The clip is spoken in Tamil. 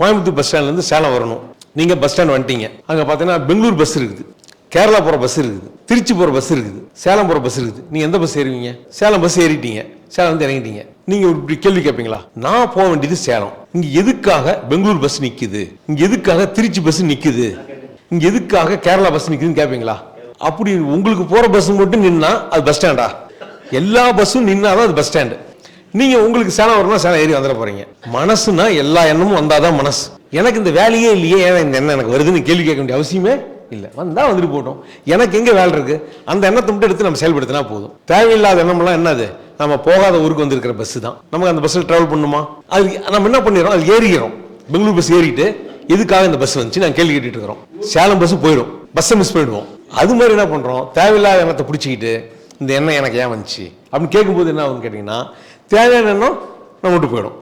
கோயம்புத்தூர் பஸ் ஸ்டாண்ட்லேருந்து சேலம் வரணும். நீங்கள் பஸ் ஸ்டாண்ட் வந்துட்டீங்க. அங்கே பார்த்தீங்கன்னா பெங்களூர் பஸ் இருக்குது. கேரளா போகிற பஸ் இருக்குது. திருச்சி போகிற பஸ் இருக்குது. சேலம் போகிற பஸ் இருக்குது. நீங்கள் எந்த பஸ் ஏறுவீங்க? சேலம் பஸ் ஏறிட்டீங்க. சேலம் வந்து இறங்கிட்டீங்க. நீங்கள் இப்படி கேள்வி கேட்பீங்களா நான் போக வேண்டியது சேலம். இங்கே எதுக்காக பெங்களூர் பஸ் நிற்குது இங்கே எதுக்காக திருச்சி பஸ் நிற்குது இங்கே எதுக்காக கேரளா பஸ் நிற்குதுன்னு கேட்பீங்களா அப்படி உங்களுக்கு போகிற பஸ் மட்டும் நின்னா அது பஸ் ஸ்டாண்டா எல்லா பஸ்ஸும் நின்னாதான் அது பஸ் ஸ்டாண்டு நீங்க உங்களுக்கு சேலம் வரணும் சேலம் ஏறி வந்துட போறீங்க. மனசுனா எல்லா எண்ணமும் வந்தாதான் மனசு. எனக்கு இந்த வேலையே இல்லையே ஏன் இந்த எண்ணம் எனக்கு வருதுன்னு கேள்வி கேட்க வேண்டிய அவசியமே இல்லை. வந்தா வந்துட்டு போட்டோம் எனக்கு எங்க வேலை இருக்கு? அந்த எண்ணத்தை மட்டும் எடுத்து நம்ம செயல்படுத்தினா போதும். தேவையில்லாத எண்ணம்லாம் என்னது நம்ம போகாத ஊருக்கு வந்திருக்கிற பஸ் தான். நமக்கு அந்த பஸ்ஸில் டிராவல் பண்ணுமா? அது நம்ம என்ன பண்ணிடுறோம்? அது ஏறிக்கிறோம் பெங்களூர் பஸ் ஏறிட்டு எதுக்காக இந்த பஸ் வந்துச்சு? நான் கேள்வி கேட்டுட்டு இருக்கிறோம். சேலம் பஸ் போயிடும். பஸ்ஸை மிஸ் பண்ணிடுவோம். அது மாதிரி என்ன பண்றோம்? தேவையில்லாத எண்ணத்தை பிடிச்சிக்கிட்டு இந்த எண்ணம் எனக்கு ஏன் வந்துச்சு? அப்படின்னு கேட்கும்போது என்ன ஆகும்னு கேட்டிங்கன்னா தேவையான எண்ணம் நம்ம விட்டு போயிடும்.